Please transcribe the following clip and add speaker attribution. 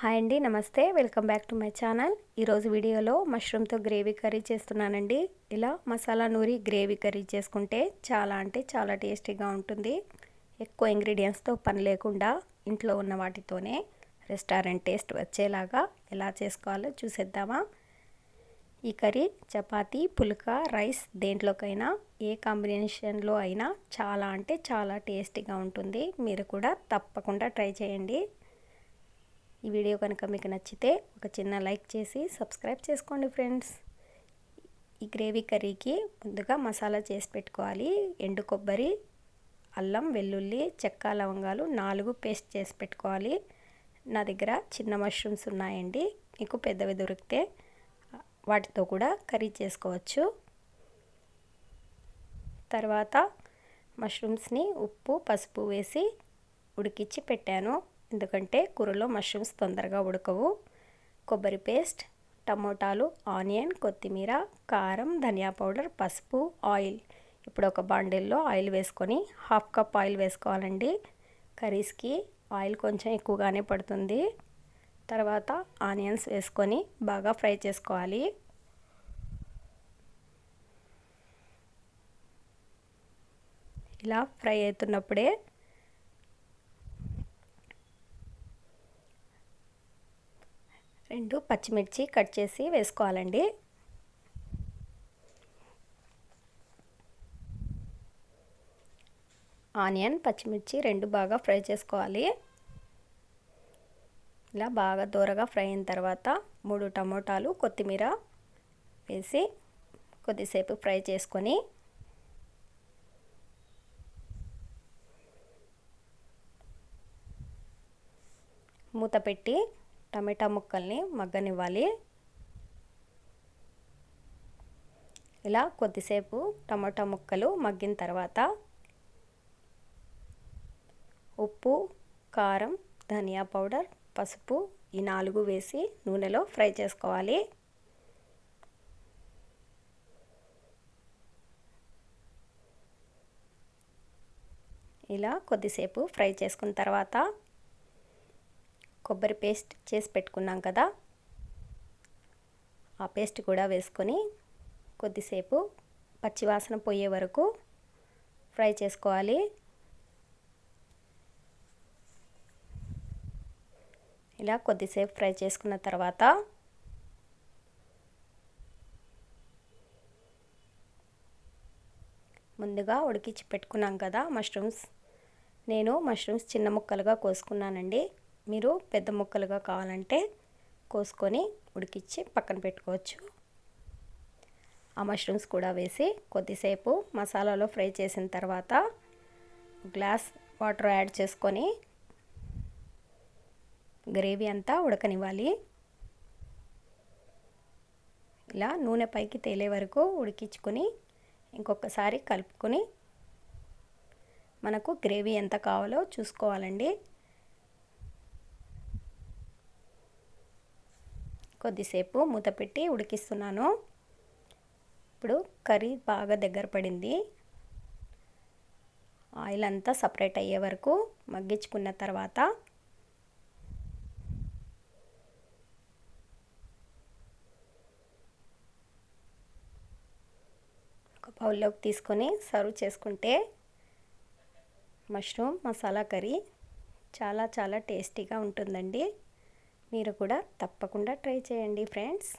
Speaker 1: Hi అండి నమస్తే. Welcome back to my channel. ఈరోజు వీడియోలో మష్రూమ్తో గ్రేవీ కర్రీ చేస్తున్నానండి. ఇలా మసాలా నూరి గ్రేవీ కర్రీ చేసుకుంటే చాలా అంటే చాలా టేస్టీగా ఉంటుంది. ఎక్కువ ఇంగ్రీడియంట్స్తో పని లేకుండా ఇంట్లో ఉన్న వాటితోనే రెస్టారెంట్ టేస్ట్ వచ్చేలాగా ఎలా చేసుకోవాలో చూసేద్దామా. ఈ కర్రీ చపాతీ పుల్క రైస్ దేంట్లోకైనా ఏ కాంబినేషన్లో అయినా చాలా అంటే చాలా టేస్టీగా ఉంటుంది. మీరు కూడా తప్పకుండా ట్రై చేయండి. ఈ వీడియో కనుక మీకు నచ్చితే ఒక చిన్న లైక్ చేసి సబ్స్క్రైబ్ చేసుకోండి ఫ్రెండ్స్. ఈ గ్రేవీ కర్రీకి ముందుగా మసాలా చేసి పెట్టుకోవాలి. ఎండు కొబ్బరి అల్లం వెల్లుల్లి చెక్క లవంగాలు నాలుగు పేస్ట్ చేసి పెట్టుకోవాలి. నా దగ్గర చిన్న మష్రూమ్స్ ఉన్నాయండి. మీకు పెద్దవి దొరికితే వాటితో కూడా కర్రీ చేసుకోవచ్చు. తర్వాత మష్రూమ్స్ని ఉప్పు పసుపు వేసి ఉడికించి పెట్టాను. ఎందుకంటే కూరలో మష్రూమ్స్ తొందరగా ఉడకవు. కొబ్బరి పేస్ట్ టమోటాలు ఆనియన్ కొత్తిమీర కారం ధనియా పౌడర్ పసుపు ఆయిల్. ఇప్పుడు ఒక బాండిల్లో ఆయిల్ వేసుకొని హాఫ్ కప్ ఆయిల్ వేసుకోవాలండి. కర్రీస్కి ఆయిల్ కొంచెం ఎక్కువగానే పడుతుంది. తర్వాత ఆనియన్స్ వేసుకొని బాగా ఫ్రై చేసుకోవాలి. ఇలా ఫ్రై అవుతున్నప్పుడే రెండు పచ్చిమిర్చి కట్ చేసి వేసుకోవాలండి. ఆనియన్ పచ్చిమిర్చి రెండు బాగా ఫ్రై చేసుకోవాలి. ఇలా బాగా దూరగా ఫ్రై అయిన తర్వాత మూడు టమోటాలు కొత్తిమీర వేసి కొద్దిసేపు ఫ్రై చేసుకొని మూత పెట్టి టమాటా ముక్కల్ని మగ్గనివ్వాలి. ఇలా కొద్దిసేపు టమాటా ముక్కలు మగ్గిన తర్వాత ఉప్పు కారం ధనియా పౌడర్ పసుపు ఈ నాలుగు వేసి నూనెలో ఫ్రై చేసుకోవాలి. ఇలా కొద్దిసేపు ఫ్రై చేసుకున్న తర్వాత కొబ్బరి పేస్ట్ చేసి పెట్టుకున్నాం కదా ఆ పేస్ట్ కూడా వేసుకొని కొద్దిసేపు పచ్చివాసన పోయే వరకు ఫ్రై చేసుకోవాలి. ఇలా కొద్దిసేపు ఫ్రై చేసుకున్న తర్వాత ముందుగా ఉడికించి పెట్టుకున్నాం కదా మష్రూమ్స్. నేను మష్రూమ్స్ చిన్న ముక్కలుగా కోసుకున్నానండి. మీరు పెద్ద ముక్కలుగా కావాలంటే కోసుకొని ఉడికిచ్చి పక్కన పెట్టుకోవచ్చు. ఆ మష్రూమ్స్ కూడా వేసి కొద్దిసేపు మసాలాలో ఫ్రై చేసిన తర్వాత గ్లాస్ వాటర్ యాడ్ చేసుకొని గ్రేవీ అంతా ఉడకనివ్వాలి. ఇలా నూనె పైకి తేలే వరకు ఉడికించుకొని ఇంకొకసారి కలుపుకొని మనకు గ్రేవీ ఎంత కావాలో చూసుకోవాలండి. కొద్దిసేపు మూత పెట్టి ఉడికిస్తున్నాను. ఇప్పుడు కర్రీ బాగా దగ్గర పడింది. ఆయిల్ అంతా సపరేట్ అయ్యే వరకు మగ్గించుకున్న తర్వాత ఒక బౌల్లోకి తీసుకొని సర్వ్ చేసుకుంటే మష్రూమ్ మసాలా కర్రీ చాలా చాలా టేస్టీగా ఉంటుందండి. మీరు కూడా తప్పకుండా ట్రై చేయండి ఫ్రెండ్స్.